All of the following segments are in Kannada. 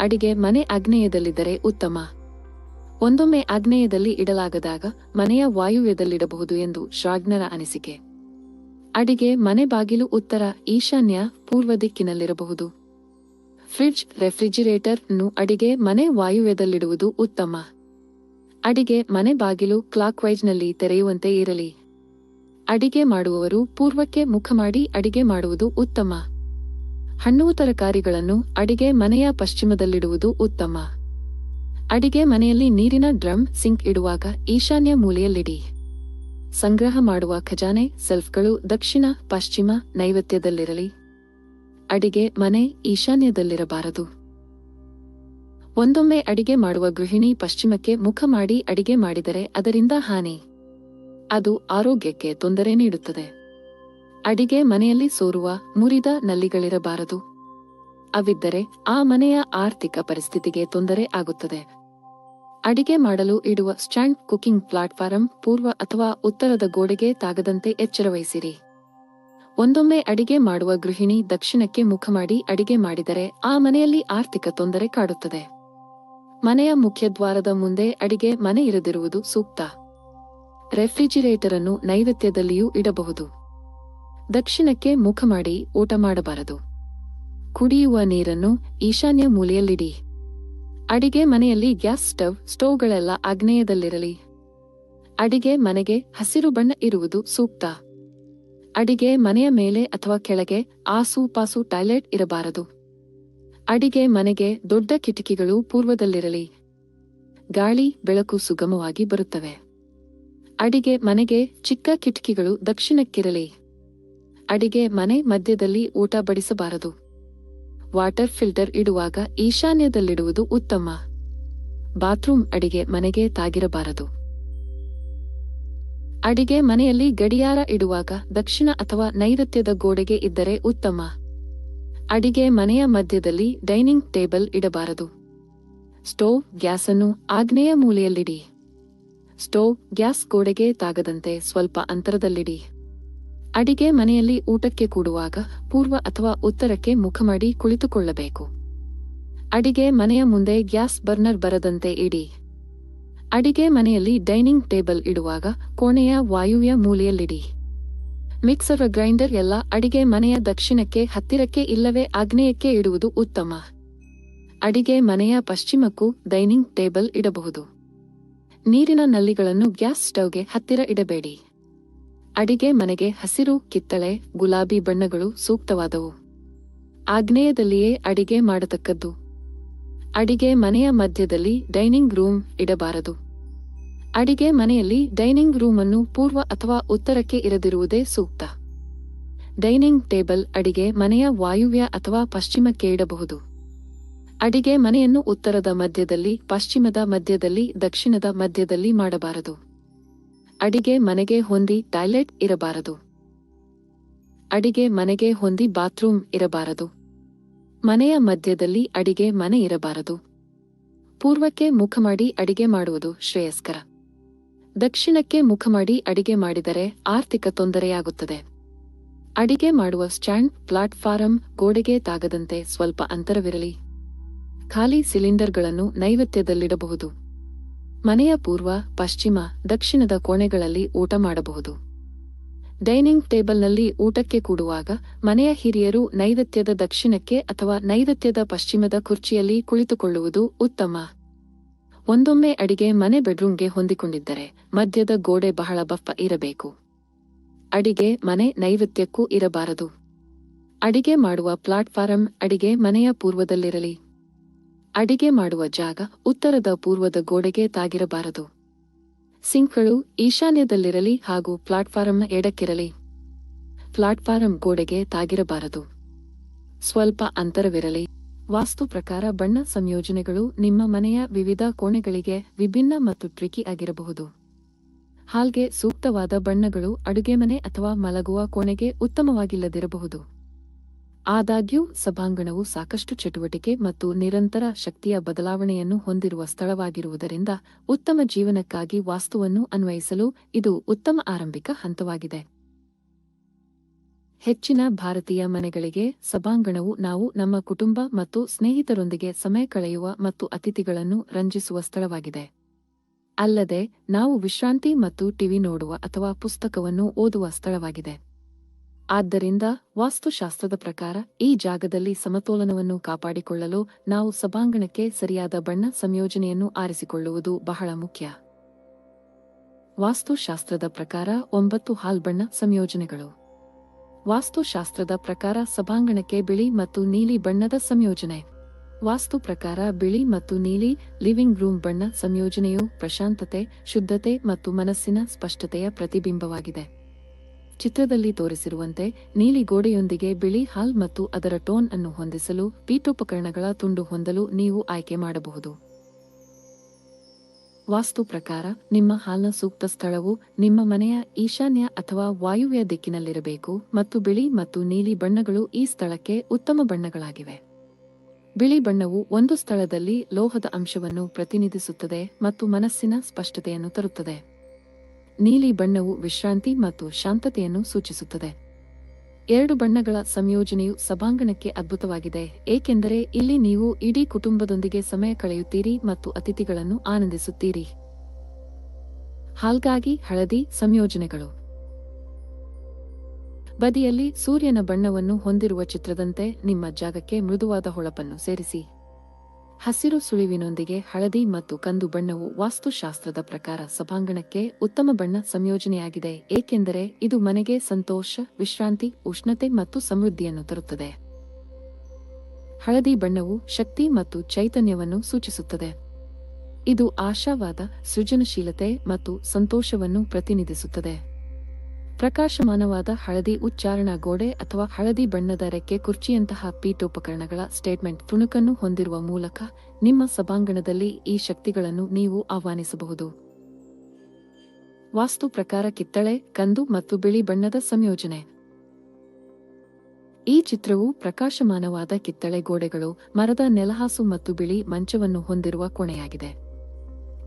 ಅಡಿಗೆ ಮನೆ ಆಗ್ನೇಯದಲ್ಲಿದ್ದರೆ ಉತ್ತಮ. ಒಂದೊಮ್ಮೆ ಆಗ್ನೇಯದಲ್ಲಿ ಇಡಲಾಗದಾಗ ಮನೆಯ ವಾಯುವ್ಯದಲ್ಲಿಡಬಹುದು ಎಂದು ಶ್ರಾಜ್ಞರ ಅನಿಸಿಕೆ. ಅಡಿಗೆ ಮನೆ ಬಾಗಿಲು ಉತ್ತರ ಈಶಾನ್ಯ ಪೂರ್ವ ದಿಕ್ಕಿನಲ್ಲಿರಬಹುದು. ಫ್ರಿಡ್ಜ್ ರೆಫ್ರಿಜಿರೇಟರ್ ನು ಅಡಿಗೆ ಮನೆ ವಾಯುವ್ಯದಲ್ಲಿಡುವುದು ಉತ್ತಮ. ಅಡಿಗೆ ಮನೆ ಬಾಗಿಲು ಕ್ಲಾಕ್ ವೈಸ್ನಲ್ಲಿ ತೆರೆಯುವಂತೆ ಇರಲಿ. ಅಡಿಗೆ ಮಾಡುವವರು ಪೂರ್ವಕ್ಕೆ ಮುಖ ಮಾಡಿ ಅಡಿಗೆ ಮಾಡುವುದು ಉತ್ತಮ. ಹಣ್ಣು ತರಕಾರಿಗಳನ್ನು ಅಡಿಗೆ ಮನೆಯ ಪಶ್ಚಿಮದಲ್ಲಿಡುವುದು ಉತ್ತಮ. ಅಡಿಗೆ ಮನೆಯಲ್ಲಿ ನೀರಿನ ಡ್ರಮ್, ಸಿಂಕ್ ಇಡುವಾಗ ಈಶಾನ್ಯ ಮೂಲೆಯಲ್ಲಿಡಿ. ಸಂಗ್ರಹ ಮಾಡುವ ಖಜಾನೆ, ಸೆಲ್ಫ್ಗಳು ದಕ್ಷಿಣ, ಪಶ್ಚಿಮ ನೈವೇದ್ಯದಲ್ಲಿರಲಿ ಅಡಿಗೆ ಮನೆ ಈಶಾನ್ಯದಲ್ಲಿರಬಾರದು. ಒಂದೊಮ್ಮೆ ಅಡಿಗೆ ಮಾಡುವ ಗೃಹಿಣಿ ಪಶ್ಚಿಮಕ್ಕೆ ಮುಖ ಮಾಡಿ ಅಡಿಗೆ ಮಾಡಿದರೆ ಅದರಿಂದ ಹಾನಿ. ಅದು ಆರೋಗ್ಯಕ್ಕೆ ತೊಂದರೆ ನೀಡುತ್ತದೆ. ಅಡಿಗೆ ಮನೆಯಲ್ಲಿ ಸೋರುವ ಮುರಿದ ನಲ್ಲಿಗಳಿರಬಾರದು. ಅವಿದ್ದರೆ ಆ ಮನೆಯ ಆರ್ಥಿಕ ಪರಿಸ್ಥಿತಿಗೆ ತೊಂದರೆ ಆಗುತ್ತದೆ. ಅಡಿಗೆ ಮಾಡಲು ಇಡುವ ಸ್ಟ್ಯಾಂಡ್ ಕುಕಿಂಗ್ ಪ್ಲಾಟ್ಫಾರಂ ಪೂರ್ವ ಅಥವಾ ಉತ್ತರದ ಗೋಡೆಗೆ ತಾಗದಂತೆ ಎಚ್ಚರವಹಿಸಿರಿ ಒಂದೊಮ್ಮೆ ಅಡಿಗೆ ಮಾಡುವ ಗೃಹಿಣಿ ದಕ್ಷಿಣಕ್ಕೆ ಮುಖ ಮಾಡಿ ಅಡಿಗೆ ಮಾಡಿದರೆ ಆ ಮನೆಯಲ್ಲಿ ಆರ್ಥಿಕ ತೊಂದರೆ ಕಾಡುತ್ತದೆ. ಮನೆಯ ಮುಖ್ಯದ್ವಾರದ ಮುಂದೆ ಅಡಿಗೆ ಮನೆ ಇರದಿರುವುದು ಸೂಕ್ತ. ರೆಫ್ರಿಜಿರೇಟರ್ ಅನ್ನು ನೈವೇದ್ಯದಲ್ಲಿಯೂ ಇಡಬಹುದು. ದಕ್ಷಿಣಕ್ಕೆ ಮುಖ ಮಾಡಿ ಊಟ ಮಾಡಬಾರದು. ಕುಡಿಯುವ ನೀರನ್ನು ಈಶಾನ್ಯ ಮೂಲೆಯಲ್ಲಿಡಿ. ಅಡಿಗೆ ಮನೆಯಲ್ಲಿ ಗ್ಯಾಸ್ ಸ್ಟವ್, ಸ್ಟೋವ್ಗಳೆಲ್ಲ ಆಗ್ನೇಯದಲ್ಲಿರಲಿ. ಅಡಿಗೆ ಮನೆಗೆ ಹಸಿರು ಬಣ್ಣ ಇರುವುದು ಸೂಕ್ತ. ಅಡಿಗೆ ಮನೆಯ ಮೇಲೆ ಅಥವಾ ಕೆಳಗೆ ಆಸುಪಾಸು ಟಾಯ್ಲೆಟ್ ಇರಬಾರದು. ಅಡಿಗೆ ಮನೆಗೆ ದೊಡ್ಡ ಕಿಟಕಿಗಳು ಪೂರ್ವದಲ್ಲಿರಲಿ. ಗಾಳಿ, ಬೆಳಕು ಸುಗಮವಾಗಿ ಬರುತ್ತವೆ. ಅಡಿಗೆ ಮನೆಗೆ ಚಿಕ್ಕ ಕಿಟಕಿಗಳು ದಕ್ಷಿಣಕ್ಕಿರಲಿ. ಅಡಿಗೆ ಮನೆ ಮಧ್ಯದಲ್ಲಿ ಊಟ ಬಡಿಸಬಾರದು. ವಾಟರ್ ಫಿಲ್ಟರ್ ಇಡುವಾಗ ಈಶಾನ್ಯದಲ್ಲಿಡುವುದು ಉತ್ತಮ. ಬಾತ್ರೂಮ್ ಅಡಿಗೆ ಮನೆಗೆ ತಾಗಿರಬಾರದು. ಅಡಿಗೆ ಮನೆಯಲ್ಲಿ ಗಡಿಯಾರ ಇಡುವಾಗ ದಕ್ಷಿಣ ಅಥವಾ ನೈಋತ್ಯದ ಗೋಡೆಗೆ ಇದ್ದರೆ ಉತ್ತಮ. ಅಡಿಗೆ ಮನೆಯ ಮಧ್ಯದಲ್ಲಿ ಡೈನಿಂಗ್ ಟೇಬಲ್ ಇಡಬಾರದು. ಸ್ಟೋವ್ ಗ್ಯಾಸನ್ನು ಆಗ್ನೇಯ ಮೂಲೆಯಲ್ಲಿಡಿ. ಸ್ಟೋವ್ ಗ್ಯಾಸ್ ಗೋಡೆಗೆ ತಾಗದಂತೆ ಸ್ವಲ್ಪ ಅಂತರದಲ್ಲಿಡಿ. ಅಡಿಗೆ ಮನೆಯಲ್ಲಿ ಊಟಕ್ಕೆ ಕೂಡುವಾಗ ಪೂರ್ವ ಅಥವಾ ಉತ್ತರಕ್ಕೆ ಮುಖ ಮಾಡಿ ಕುಳಿತುಕೊಳ್ಳಬೇಕು. ಅಡಿಗೆ ಮನೆಯ ಮುಂದೆ ಗ್ಯಾಸ್ ಬರ್ನರ್ ಬರದಂತೆ ಇಡಿ. ಅಡಿಗೆ ಮನೆಯಲ್ಲಿ ಡೈನಿಂಗ್ ಟೇಬಲ್ ಇಡುವಾಗ ಕೋಣೆಯ ವಾಯುವ್ಯ ಮೂಲೆಯಲ್ಲಿಡಿ. ಮಿಕ್ಸರ್ ಗ್ರೈಂಡರ್ ಎಲ್ಲ ಅಡಿಗೆ ಮನೆಯ ದಕ್ಷಿಣಕ್ಕೆ ಹತ್ತಿರಕ್ಕೆ ಇಲ್ಲವೇ ಆಗ್ನೇಯಕ್ಕೆ ಇಡುವುದು ಉತ್ತಮ. ಅಡಿಗೆ ಮನೆಯ ಪಶ್ಚಿಮಕ್ಕೂ ಡೈನಿಂಗ್ ಟೇಬಲ್ ಇಡಬಹುದು. ನೀರಿನ ನಲ್ಲಿಗಳನ್ನು ಗ್ಯಾಸ್ ಸ್ಟವ್ಗೆ ಹತ್ತಿರ ಇಡಬೇಡಿ. ಅಡಿಗೆ ಮನೆಗೆ ಹಸಿರು, ಕಿತ್ತಳೆ, ಗುಲಾಬಿ ಬಣ್ಣಗಳು ಸೂಕ್ತವಾದವು. ಆಗ್ನೇಯದಲ್ಲಿಯೇ ಅಡಿಗೆ ಮಾಡತಕ್ಕದ್ದು. ಅಡಿಗೆ ಮನೆಯ ಮಧ್ಯದಲ್ಲಿ ಡೈನಿಂಗ್ ರೂಮ್ ಇಡಬಾರದು. ಅಡಿಗೆ ಮನೆಯಲ್ಲಿ ಡೈನಿಂಗ್ ರೂಮ್ ಅನ್ನು ಪೂರ್ವ ಅಥವಾ ಉತ್ತರಕ್ಕೆ ಇರದಿರುವುದೇ ಸೂಕ್ತ. ಡೈನಿಂಗ್ ಟೇಬಲ್ ಅಡಿಗೆ ಮನೆಯ ವಾಯುವ್ಯ ಅಥವಾ ಪಶ್ಚಿಮಕ್ಕೆ ಇಡಬಹುದು. ಅಡಿಗೆ ಮನೆಯನ್ನು ಉತ್ತರದ ಮಧ್ಯದಲ್ಲಿ, ಪಶ್ಚಿಮದ ಮಧ್ಯದಲ್ಲಿ, ದಕ್ಷಿಣದ ಮಧ್ಯದಲ್ಲಿ ಮಾಡಬಾರದು. ಅಡಿಗೆ ಮನೆಗೆ ಹೊಂದಿ ಟಾಯ್ಲೆಟ್ ಇರಬಾರದು. ಅಡಿಗೆ ಮನೆಗೆ ಹೊಂದಿ ಬಾತ್ರೂಮ್ ಇರಬಾರದು. ಮನೆಯ ಮಧ್ಯದಲ್ಲಿ ಅಡಿಗೆ ಮನೆ ಇರಬಾರದು. ಪೂರ್ವಕ್ಕೆ ಮುಖ ಮಾಡಿ ಅಡಿಗೆ ಮಾಡುವುದು ಶ್ರೇಯಸ್ಕರ. ದಕ್ಷಿಣಕ್ಕೆ ಮುಖ ಮಾಡಿ ಅಡಿಗೆ ಮಾಡಿದರೆ ಆರ್ಥಿಕ ತೊಂದರೆಯಾಗುತ್ತದೆ. ಅಡಿಗೆ ಮಾಡುವ ಸ್ಟ್ಯಾಂಡ್ ಪ್ಲಾಟ್ಫಾರಂ ಗೋಡೆಗೆ ತಾಗದಂತೆ ಸ್ವಲ್ಪ ಅಂತರವಿರಲಿ. ಖಾಲಿ ಸಿಲಿಂಡರ್ಗಳನ್ನು ನೈವೇದ್ಯದಲ್ಲಿಡಬಹುದು. ಮನೆಯ ಪೂರ್ವ, ಪಶ್ಚಿಮ, ದಕ್ಷಿಣದ ಕೋಣೆಗಳಲ್ಲಿ ಊಟ ಮಾಡಬಹುದು. ಡೈನಿಂಗ್ ಟೇಬಲ್ನಲ್ಲಿ ಊಟಕ್ಕೆ ಕೂಡುವಾಗ ಮನೆಯ ಹಿರಿಯರು ನೈಋತ್ಯದ ದಕ್ಷಿಣಕ್ಕೆ ಅಥವಾ ನೈಋತ್ಯದ ಪಶ್ಚಿಮದ ಕುರ್ಚಿಯಲ್ಲಿ ಕುಳಿತುಕೊಳ್ಳುವುದು ಉತ್ತಮ. ಒಂದೊಮ್ಮೆ ಅಡಿಗೆ ಮನೆ ಬೆಡ್ರೂಮ್ಗೆ ಹೊಂದಿಕೊಂಡಿದ್ದರೆ ಮಧ್ಯದ ಗೋಡೆ ಬಹಳ ಬಫ ಇರಬೇಕು. ಅಡಿಗೆ ಮನೆ ನೈವೇದ್ಯಕ್ಕೂ ಇರಬಾರದು. ಅಡಿಗೆ ಮಾಡುವ ಪ್ಲಾಟ್ಫಾರಂ ಅಡಿಗೆ ಮನೆಯ ಪೂರ್ವದಲ್ಲಿರಲಿ. ಅಡಿಗೆ ಮಾಡುವ ಜಾಗ ಉತ್ತರದ ಪೂರ್ವದ ಗೋಡೆಗೆ ತಾಗಿರಬಾರದು. ಸಿಂಕ್ಗಳು ಈಶಾನ್ಯದಲ್ಲಿರಲಿ ಹಾಗೂ ಪ್ಲಾಟ್ಫಾರಂನ ಎಡಕ್ಕಿರಲಿ. ಪ್ಲಾಟ್ಫಾರಂ ಗೋಡೆಗೆ ತಾಗಿರಬಾರದು. ಸ್ವಲ್ಪ ಅಂತರವಿರಲಿ. ವಾಸ್ತು ಪ್ರಕಾರ ಬಣ್ಣ ಸಂಯೋಜನೆಗಳು ನಿಮ್ಮ ಮನೆಯ ವಿವಿಧ ಕೋಣೆಗಳಿಗೆ ವಿಭಿನ್ನ ಮತ್ತು ಟ್ರಿಕಿ ಆಗಿರಬಹುದು. ಹಾಲ್ಗೆ ಸೂಕ್ತವಾದ ಬಣ್ಣಗಳು ಅಡುಗೆಮನೆ ಅಥವಾ ಮಲಗುವ ಕೋಣೆಗೆ ಉತ್ತಮವಾಗಿಲ್ಲದಿರಬಹುದು. ಆದಾಗ್ಯೂ, ಸಭಾಂಗಣವು ಸಾಕಷ್ಟು ಚಟುವಟಿಕೆ ಮತ್ತು ನಿರಂತರ ಶಕ್ತಿಯ ಬದಲಾವಣೆಯನ್ನು ಹೊಂದಿರುವ ಸ್ಥಳವಾಗಿರುವುದರಿಂದ ಉತ್ತಮ ಜೀವನಕ್ಕಾಗಿ ವಾಸ್ತುವನ್ನು ಅನ್ವಯಿಸಲು ಇದು ಉತ್ತಮ ಆರಂಭಿಕ ಹಂತವಾಗಿದೆ. ಹೆಚ್ಚಿನ ಭಾರತೀಯ ಮನೆಗಳಿಗೆ ಸಭಾಂಗಣವು ನಾವು ನಮ್ಮ ಕುಟುಂಬ ಮತ್ತು ಸ್ನೇಹಿತರೊಂದಿಗೆ ಸಮಯ ಕಳೆಯುವ ಮತ್ತು ಅತಿಥಿಗಳನ್ನು ರಂಜಿಸುವ ಸ್ಥಳವಾಗಿದೆ. ಅಲ್ಲದೆ, ನಾವು ವಿಶ್ರಾಂತಿ ಮತ್ತು ಟಿವಿ ನೋಡುವ ಅಥವಾ ಪುಸ್ತಕವನ್ನು ಓದುವ ಸ್ಥಳವಾಗಿದೆ. ಆದ್ದರಿಂದ ವಾಸ್ತುಶಾಸ್ತ್ರದ ಪ್ರಕಾರ ಈ ಜಾಗದಲ್ಲಿ ಸಮತೋಲನವನ್ನು ಕಾಪಾಡಿಕೊಳ್ಳಲು ನಾವು ಸಭಾಂಗಣಕ್ಕೆ ಸರಿಯಾದ ಬಣ್ಣ ಸಂಯೋಜನೆಯನ್ನು ಆರಿಸಿಕೊಳ್ಳುವುದು ಬಹಳ ಮುಖ್ಯ. ವಾಸ್ತುಶಾಸ್ತ್ರದ ಪ್ರಕಾರ ಒಂಬತ್ತು ಹಾಲ್ ಬಣ್ಣ ಸಂಯೋಜನೆಗಳು. ವಾಸ್ತುಶಾಸ್ತ್ರದ ಪ್ರಕಾರ ಸಭಾಂಗಣಕ್ಕೆ ಬಿಳಿ ಮತ್ತು ನೀಲಿ ಬಣ್ಣದ ಸಂಯೋಜನೆ. ವಾಸ್ತು ಪ್ರಕಾರ ಬಿಳಿ ಮತ್ತು ನೀಲಿ ಲಿವಿಂಗ್ ರೂಮ್ ಬಣ್ಣ ಸಂಯೋಜನೆಯು ಪ್ರಶಾಂತತೆ, ಶುದ್ಧತೆ ಮತ್ತು ಮನಸ್ಸಿನ ಸ್ಪಷ್ಟತೆಯ ಪ್ರತಿಬಿಂಬವಾಗಿದೆ. ಚಿತ್ರದಲ್ಲಿ ತೋರಿಸಿರುವಂತೆ ನೀಲಿ ಗೋಡೆಯೊಂದಿಗೆ ಬಿಳಿ ಹಾಲ್ ಮತ್ತು ಅದರ ಟೋನ್ ಅನ್ನು ಹೊಂದಿಸಲು ಪೀಠೋಪಕರಣಗಳ ತುಂಡು ಹೊಂದಲು ನೀವು ಆಯ್ಕೆ ಮಾಡಬಹುದು. ವಾಸ್ತು ಪ್ರಕಾರ, ನಿಮ್ಮ ಹಾಲ್ನ ಸೂಕ್ತ ಸ್ಥಳವು ನಿಮ್ಮ ಮನೆಯ ಈಶಾನ್ಯ ಅಥವಾ ವಾಯುವ್ಯ ದಿಕ್ಕಿನಲ್ಲಿರಬೇಕು ಮತ್ತು ಬಿಳಿ ಮತ್ತು ನೀಲಿ ಬಣ್ಣಗಳು ಈ ಸ್ಥಳಕ್ಕೆ ಉತ್ತಮ ಬಣ್ಣಗಳಾಗಿವೆ. ಬಿಳಿ ಬಣ್ಣವು ಒಂದು ಸ್ಥಳದಲ್ಲಿ ಲೋಹದ ಅಂಶವನ್ನು ಪ್ರತಿನಿಧಿಸುತ್ತದೆ ಮತ್ತು ಮನಸ್ಸಿನ ಸ್ಪಷ್ಟತೆಯನ್ನು ತರುತ್ತದೆ. ನೀಲಿ ಬಣ್ಣವು ವಿಶ್ರಾಂತಿ ಮತ್ತು ಶಾಂತತೆಯನ್ನು ಸೂಚಿಸುತ್ತದೆ. ಎರಡು ಬಣ್ಣಗಳ ಸಂಯೋಜನೆಯು ಸಭಾಂಗಣಕ್ಕೆ ಅದ್ಭುತವಾಗಿದೆ, ಏಕೆಂದರೆ ಇಲ್ಲಿ ನೀವು ಇಡೀ ಕುಟುಂಬದೊಂದಿಗೆ ಸಮಯ ಕಳೆಯುತ್ತೀರಿ ಮತ್ತು ಅತಿಥಿಗಳನ್ನು ಆನಂದಿಸುತ್ತೀರಿ. ಹಾಲ್ಗಾಗಿ ಹಳದಿ ಸಂಯೋಜನೆಗಳು. ಬದಿಯಲ್ಲಿ ಸೂರ್ಯನ ಬಣ್ಣವನ್ನು ಹೊಂದಿರುವ ಚಿತ್ರದಂತೆ ನಿಮ್ಮ ಜಾಗಕ್ಕೆ ಮೃದುವಾದ ಹೊಳಪನ್ನು ಸೇರಿಸಿ. ಹಸಿರು ಸುಳಿವಿನೊಂದಿಗೆ ಹಳದಿ ಮತ್ತು ಕಂದು ಬಣ್ಣವು ವಾಸ್ತುಶಾಸ್ತ್ರದ ಪ್ರಕಾರ ಸಭಾಂಗಣಕ್ಕೆ ಉತ್ತಮ ಬಣ್ಣ ಸಂಯೋಜನೆಯಾಗಿದೆ, ಏಕೆಂದರೆ ಇದು ಮನೆಗೆ ಸಂತೋಷ, ವಿಶ್ರಾಂತಿ, ಉಷ್ಣತೆ ಮತ್ತು ಸಮೃದ್ಧಿಯನ್ನು ತರುತ್ತದೆ. ಹಳದಿ ಬಣ್ಣವು ಶಕ್ತಿ ಮತ್ತು ಚೈತನ್ಯವನ್ನು ಸೂಚಿಸುತ್ತದೆ. ಇದು ಆಶಾವಾದ, ಸೃಜನಶೀಲತೆ ಮತ್ತು ಸಂತೋಷವನ್ನು ಪ್ರತಿನಿಧಿಸುತ್ತದೆ. ಪ್ರಕಾಶಮಾನವಾದ ಹಳದಿ ಉಚ್ಚಾರಣಾ ಗೋಡೆ ಅಥವಾ ಹಳದಿ ಬಣ್ಣದ ರೆಕ್ಕೆ ಕುರ್ಚಿಯಂತಹ ಪೀಠೋಪಕರಣಗಳ ಸ್ಟೇಟ್ಮೆಂಟ್ ತುಣುಕನ್ನು ಹೊಂದಿರುವ ಮೂಲಕ ನಿಮ್ಮ ಸಭಾಂಗಣದಲ್ಲಿ ಈ ಶಕ್ತಿಗಳನ್ನು ನೀವು ಆಹ್ವಾನಿಸಬಹುದು. ವಾಸ್ತು ಪ್ರಕಾರ ಕಿತ್ತಳೆ, ಕಂದು ಮತ್ತು ಬಿಳಿ ಬಣ್ಣದ ಸಂಯೋಜನೆ. ಈ ಚಿತ್ರವು ಪ್ರಕಾಶಮಾನವಾದ ಕಿತ್ತಳೆ ಗೋಡೆಗಳು, ಮರದ ನೆಲಹಾಸು ಮತ್ತು ಬಿಳಿ ಮಂಚವನ್ನು ಹೊಂದಿರುವ ಕೋಣೆಯಾಗಿದೆ.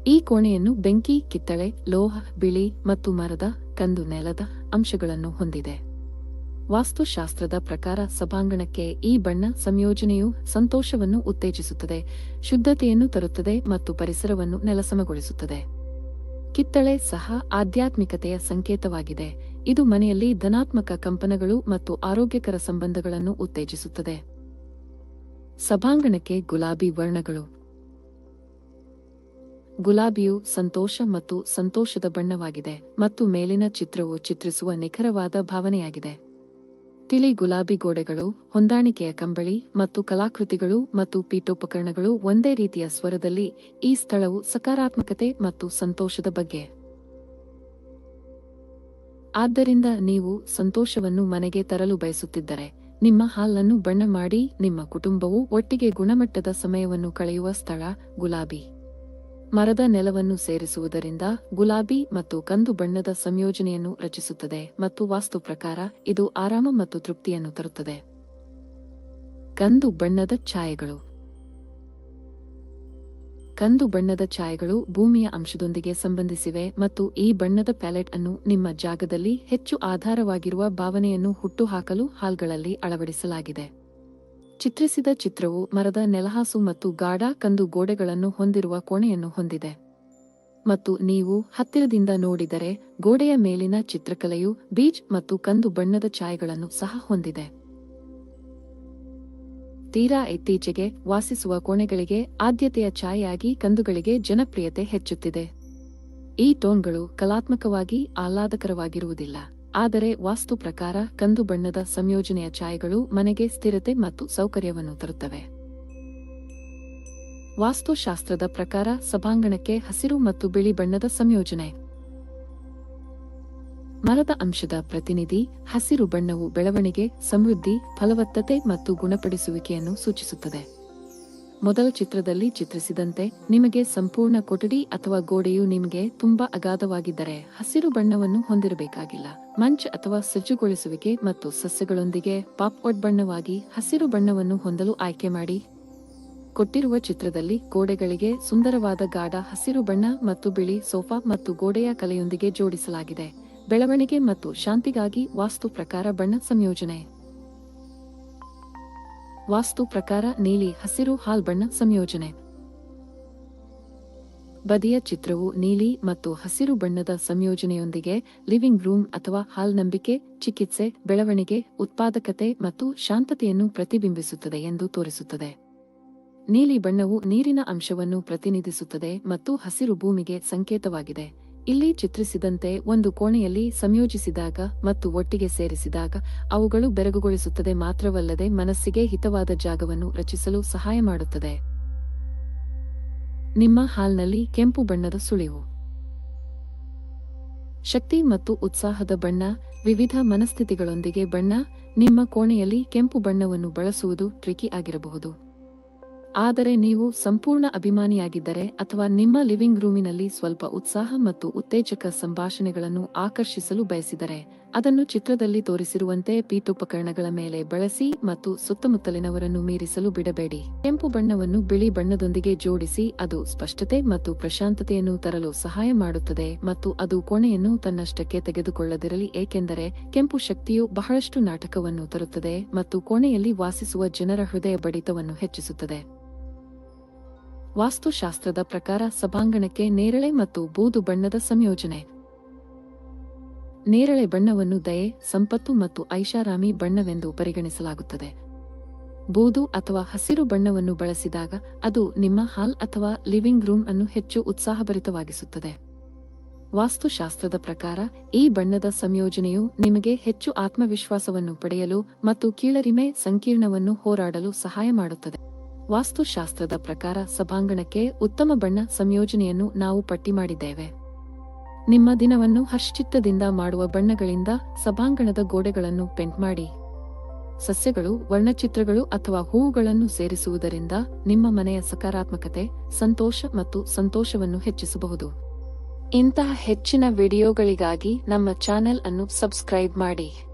ಈ ಕೋಣೆಯನ್ನು ಬೆಂಕಿ, ಕಿತ್ತಳೆ, ಲೋಹ, ಬಿಳಿ ಮತ್ತು ಮರದ, ಕಂದು ನೆಲದ ಅಂಶಗಳನ್ನು ಹೊಂದಿದೆ. ವಾಸ್ತುಶಾಸ್ತ್ರದ ಪ್ರಕಾರ ಸಭಾಂಗಣಕ್ಕೆ ಈ ಬಣ್ಣ ಸಂಯೋಜನೆಯು ಸಂತೋಷವನ್ನು ಉತ್ತೇಜಿಸುತ್ತದೆ, ಶುದ್ಧತೆಯನ್ನು ತರುತ್ತದೆ ಮತ್ತು ಪರಿಸರವನ್ನು ನೆಲಸಮಗೊಳಿಸುತ್ತದೆ. ಕಿತ್ತಳೆ ಸಹ ಆಧ್ಯಾತ್ಮಿಕತೆಯ ಸಂಕೇತವಾಗಿದೆ. ಇದು ಮನೆಯಲ್ಲಿ ಧನಾತ್ಮಕ ಕಂಪನಗಳು ಮತ್ತು ಆರೋಗ್ಯಕರ ಸಂಬಂಧಗಳನ್ನು ಉತ್ತೇಜಿಸುತ್ತದೆ. ಸಭಾಂಗಣಕ್ಕೆ ಗುಲಾಬಿ ವರ್ಣಗಳು. ಗುಲಾಬಿಯು ಸಂತೋಷ ಮತ್ತು ಸಂತೋಷದ ಬಣ್ಣವಾಗಿದೆ ಮತ್ತು ಮೇಲಿನ ಚಿತ್ರವು ಚಿತ್ರಿಸುವ ನಿಖರವಾದ ಭಾವನೆಯಾಗಿದೆ. ತಿಳಿ ಗುಲಾಬಿ ಗೋಡೆಗಳು, ಹೊಂದಾಣಿಕೆಯ ಕಂಬಳಿ ಮತ್ತು ಕಲಾಕೃತಿಗಳು ಮತ್ತು ಪೀಠೋಪಕರಣಗಳು ಒಂದೇ ರೀತಿಯ ಸ್ವರದಲ್ಲಿ ಈ ಸ್ಥಳವು ಸಕಾರಾತ್ಮಕತೆ ಮತ್ತು ಸಂತೋಷದ ಬಗ್ಗೆ. ಆದ್ದರಿಂದ ನೀವು ಸಂತೋಷವನ್ನು ಮನೆಗೆ ತರಲು ಬಯಸುತ್ತಿದ್ದರೆ, ನಿಮ್ಮ ಹಾಲನ್ನು ಬಣ್ಣ ಮಾಡಿ, ನಿಮ್ಮ ಕುಟುಂಬವು ಒಟ್ಟಿಗೆ ಗುಣಮಟ್ಟದ ಸಮಯವನ್ನು ಕಳೆಯುವ ಸ್ಥಳ ಗುಲಾಬಿ. ಮರದ ನೆಲವನ್ನು ಸೇರಿಸುವುದರಿಂದ ಗುಲಾಬಿ ಮತ್ತು ಕಂದು ಬಣ್ಣದ ಸಂಯೋಜನೆಯನ್ನು ರಚಿಸುತ್ತದೆ ಮತ್ತು ವಾಸ್ತು ಪ್ರಕಾರ ಇದು ಆರಾಮ ಮತ್ತು ತೃಪ್ತಿಯನ್ನು ತರುತ್ತದೆ. ಕಂದು ಬಣ್ಣದ ಛಾಯೆಗಳು. ಕಂದು ಬಣ್ಣದ ಛಾಯೆಗಳು ಭೂಮಿಯ ಅಂಶದೊಂದಿಗೆ ಸಂಬಂಧಿಸಿವೆ ಮತ್ತು ಈ ಬಣ್ಣದ ಪ್ಯಾಲೆಟ್ ಅನ್ನು ನಿಮ್ಮ ಜಾಗದಲ್ಲಿ ಹೆಚ್ಚು ಆಧಾರವಾಗಿರುವ ಭಾವನೆಯನ್ನು ಹುಟ್ಟುಹಾಕಲು ಹಾಲ್ಗಳಲ್ಲಿ ಅಳವಡಿಸಲಾಗಿದೆ. ಚಿತ್ರಿಸಿದ ಚಿತ್ರವು ಮರದ ನೆಲಹಾಸು ಮತ್ತು ಗಾಢ ಕಂದು ಗೋಡೆಗಳನ್ನು ಹೊಂದಿರುವ ಕೋಣೆಯನ್ನು ಹೊಂದಿದೆ. ಮತ್ತು ನೀವು ಹತ್ತಿರದಿಂದ ನೋಡಿದರೆ ಗೋಡೆಯ ಮೇಲಿನ ಚಿತ್ರಕಲೆಯು ಬೀಚ್ ಮತ್ತು ಕಂದು ಬಣ್ಣದ ಛಾಯೆಗಳನ್ನು ಸಹ ಹೊಂದಿದೆ. ತೀರಾ ಇತ್ತೀಚೆಗೆ ವಾಸಿಸುವ ಕೋಣೆಗಳಿಗೆ ಆದ್ಯತೆಯ ಛಾಯೆಯಾಗಿ ಕಂದುಗಳಿಗೆ ಜನಪ್ರಿಯತೆ ಹೆಚ್ಚುತ್ತಿದೆ. ಈ ಟೋನ್ಗಳು ಕಲಾತ್ಮಕವಾಗಿ ಆಹ್ಲಾದಕರವಾಗಿರುವುದಿಲ್ಲ. ಆದರೆ ವಾಸ್ತು ಪ್ರಕಾರ ಕಂದು ಬಣ್ಣದ ಸಂಯೋಜನೆಯ ಛಾಯೆಗಳು ಮನೆಗೆ ಸ್ಥಿರತೆ ಮತ್ತು ಸೌಕರ್ಯವನ್ನು ತರುತ್ತವೆ. ವಾಸ್ತುಶಾಸ್ತ್ರದ ಪ್ರಕಾರ ಸಭಾಂಗಣಕ್ಕೆ ಹಸಿರು ಮತ್ತು ಬಿಳಿ ಬಣ್ಣದ ಸಂಯೋಜನೆ. ಮರದ ಅಂಶದ ಪ್ರತಿನಿಧಿ ಹಸಿರು ಬಣ್ಣವು ಬೆಳವಣಿಗೆ, ಸಮೃದ್ಧಿ, ಫಲವತ್ತತೆ ಮತ್ತು ಗುಣಪಡಿಸುವಿಕೆಯನ್ನು ಸೂಚಿಸುತ್ತದೆ. ಮೊದಲ ಚಿತ್ರದಲ್ಲಿ ಚಿತ್ರಿಸಿದಂತೆ ನಿಮಗೆ ಸಂಪೂರ್ಣ ಕೊಠಡಿ ಅಥವಾ ಗೋಡೆಯು ನಿಮಗೆ ತುಂಬಾ ಅಗಾಧವಾಗಿದ್ದರೆ ಹಸಿರು ಬಣ್ಣವನ್ನು ಹೊಂದಿರಬೇಕಾಗಿಲ್ಲ. ಮಂಚ್ ಅಥವಾ ಸಜ್ಜುಗೊಳಿಸುವಿಕೆ ಮತ್ತು ಸಸ್ಯಗಳೊಂದಿಗೆ ಪಾಪ್ವರ್ಡ್ ಬಣ್ಣವಾಗಿ ಹಸಿರು ಬಣ್ಣವನ್ನು ಹೊಂದಲು ಆಯ್ಕೆ ಮಾಡಿ. ಕೊಟ್ಟಿರುವ ಚಿತ್ರದಲ್ಲಿ ಗೋಡೆಗಳಿಗೆ ಸುಂದರವಾದ ಗಾಢ ಹಸಿರು ಬಣ್ಣ ಮತ್ತು ಬಿಳಿ ಸೋಫಾ ಮತ್ತು ಗೋಡೆಯ ಕಲೆಯೊಂದಿಗೆ ಜೋಡಿಸಲಾಗಿದೆ. ಬೆಳವಣಿಗೆ ಮತ್ತು ಶಾಂತಿಗಾಗಿ ವಾಸ್ತು ಪ್ರಕಾರ ಬಣ್ಣ ಸಂಯೋಜನೆ. ವಾಸ್ತು ಪ್ರಕಾರ ನೀಲಿ ಹಸಿರು ಹಾಲ್ಬಣ್ಣ ಸಂಯೋಜನೆ. ಬದಿಯ ಚಿತ್ರವು ನೀಲಿ ಮತ್ತು ಹಸಿರು ಬಣ್ಣದ ಸಂಯೋಜನೆಯೊಂದಿಗೆ ಲಿವಿಂಗ್ ರೂಮ್ ಅಥವಾ ಹಾಲ್ ನಂಬಿಕೆ, ಚಿಕಿತ್ಸೆ, ಬೆಳವಣಿಗೆ, ಉತ್ಪಾದಕತೆ ಮತ್ತು ಶಾಂತತೆಯನ್ನು ಪ್ರತಿಬಿಂಬಿಸುತ್ತದೆ ಎಂದು ತೋರಿಸುತ್ತದೆ. ನೀಲಿ ಬಣ್ಣವು ನೀರಿನ ಅಂಶವನ್ನು ಪ್ರತಿನಿಧಿಸುತ್ತದೆ ಮತ್ತು ಹಸಿರು ಭೂಮಿಗೆ ಸಂಕೇತವಾಗಿದೆ. ಇಲ್ಲಿ ಚಿತ್ರಿಸಿದಂತೆ ಒಂದು ಕೋಣೆಯಲ್ಲಿ ಸಂಯೋಜಿಸಿದಾಗ ಮತ್ತು ಒಟ್ಟಿಗೆ ಸೇರಿಸಿದಾಗ ಅವುಗಳು ಬೆರಗುಗೊಳಿಸುತ್ತದೆ ಮಾತ್ರವಲ್ಲದೆ ಮನಸ್ಸಿಗೆ ಹಿತವಾದ ಜಾಗವನ್ನು ರಚಿಸಲು ಸಹಾಯ ಮಾಡುತ್ತದೆ. ನಿಮ್ಮ ಹಾಲ್ನಲ್ಲಿ ಕೆಂಪು ಬಣ್ಣದ ಸುಳಿವು. ಶಕ್ತಿ ಮತ್ತು ಉತ್ಸಾಹದ ಬಣ್ಣ, ವಿವಿಧ ಮನಸ್ಥಿತಿಗಳೊಂದಿಗೆ ಬಣ್ಣ, ನಿಮ್ಮ ಕೋಣೆಯಲ್ಲಿ ಕೆಂಪು ಬಣ್ಣವನ್ನು ಬಳಸುವುದು ಟ್ರಿಕಿ ಆಗಿರಬಹುದು. ಆದರೆ ನೀವು ಸಂಪೂರ್ಣ ಅಭಿಮಾನಿಯಾಗಿದ್ದರೆ ಅಥವಾ ನಿಮ್ಮ ಲಿವಿಂಗ್ ರೂಮಿನಲ್ಲಿ ಸ್ವಲ್ಪ ಉತ್ಸಾಹ ಮತ್ತು ಉತ್ತೇಜಕ ಸಂಭಾಷಣೆಗಳನ್ನು ಆಕರ್ಷಿಸಲು ಬಯಸಿದರೆ, ಅದನ್ನು ಚಿತ್ರದಲ್ಲಿ ತೋರಿಸಿರುವಂತೆ ಪೀಠೋಪಕರಣಗಳ ಮೇಲೆ ಬಳಸಿ ಮತ್ತು ಸುತ್ತಮುತ್ತಲಿನವರನ್ನು ಮೀರಿಸಲು ಬಿಡಬೇಡಿ. ಕೆಂಪು ಬಣ್ಣವನ್ನು ಬಿಳಿ ಬಣ್ಣದೊಂದಿಗೆ ಜೋಡಿಸಿ, ಅದು ಸ್ಪಷ್ಟತೆ ಮತ್ತು ಪ್ರಶಾಂತತೆಯನ್ನು ತರಲು ಸಹಾಯ ಮಾಡುತ್ತದೆ ಮತ್ತು ಅದು ಕೋಣೆಯನ್ನು ತನ್ನಷ್ಟಕ್ಕೆ ತೆಗೆದುಕೊಳ್ಳದಿರಲಿ, ಏಕೆಂದರೆ ಕೆಂಪು ಶಕ್ತಿಯು ಬಹಳಷ್ಟು ನಾಟಕವನ್ನು ತರುತ್ತದೆ ಮತ್ತು ಕೋಣೆಯಲ್ಲಿ ವಾಸಿಸುವ ಜನರ ಹೃದಯ ಬಡಿತವನ್ನು ಹೆಚ್ಚಿಸುತ್ತದೆ. ವಾಸ್ತುಶಾಸ್ತ್ರದ ಪ್ರಕಾರ ಸಭಾಂಗಣಕ್ಕೆ ನೇರಳೆ ಮತ್ತು ಬೂದು ಬಣ್ಣದ ಸಂಯೋಜನೆ. ನೇರಳೆ ಬಣ್ಣವನ್ನು ದಯೆ, ಸಂಪತ್ತು ಮತ್ತು ಐಷಾರಾಮಿ ಬಣ್ಣವೆಂದು ಪರಿಗಣಿಸಲಾಗುತ್ತದೆ. ಬೂದು ಅಥವಾ ಹಸಿರು ಬಣ್ಣವನ್ನು ಬಳಸಿದಾಗ ಅದು ನಿಮ್ಮ ಹಾಲ್ ಅಥವಾ ಲಿವಿಂಗ್ ರೂಮ್ ಅನ್ನು ಹೆಚ್ಚು ಉತ್ಸಾಹಭರಿತವಾಗಿಸುತ್ತದೆ. ವಾಸ್ತುಶಾಸ್ತ್ರದ ಪ್ರಕಾರ ಈ ಬಣ್ಣದ ಸಂಯೋಜನೆಯು ನಿಮಗೆ ಹೆಚ್ಚು ಆತ್ಮವಿಶ್ವಾಸವನ್ನು ಪಡೆಯಲು ಮತ್ತು ಕೀಳರಿಮೆ ಸಂಕೀರ್ಣವನ್ನು ಹೋರಾಡಲು ಸಹಾಯ ಮಾಡುತ್ತದೆ. ವಾಸ್ತುಶಾಸ್ತ್ರದ ಪ್ರಕಾರ ಸಭಾಂಗಣಕ್ಕೆ ಉತ್ತಮ ಬಣ್ಣ ಸಂಯೋಜನೆಯನ್ನು ನಾವು ಪಟ್ಟಿ ಮಾಡಿದ್ದೇವೆ. ನಿಮ್ಮ ದಿನವನ್ನು ಹರ್ಷಚಿತ್ತದಿಂದ ಮಾಡುವ ಬಣ್ಣಗಳಿಂದ ಸಭಾಂಗಣದ ಗೋಡೆಗಳನ್ನು ಪೆಂಟ್ ಮಾಡಿ. ಸಸ್ಯಗಳು, ವರ್ಣಚಿತ್ರಗಳು ಅಥವಾ ಹೂವುಗಳನ್ನು ಸೇರಿಸುವುದರಿಂದ ನಿಮ್ಮ ಮನೆಯ ಸಕಾರಾತ್ಮಕತೆ, ಸಂತೋಷ ಮತ್ತು ಸಂತೋಷವನ್ನು ಹೆಚ್ಚಿಸಬಹುದು. ಇಂತಹ ಹೆಚ್ಚಿನ ವಿಡಿಯೋಗಳಿಗಾಗಿ ನಮ್ಮ ಚಾನೆಲ್ ಅನ್ನು ಸಬ್ಸ್ಕ್ರೈಬ್ ಮಾಡಿ.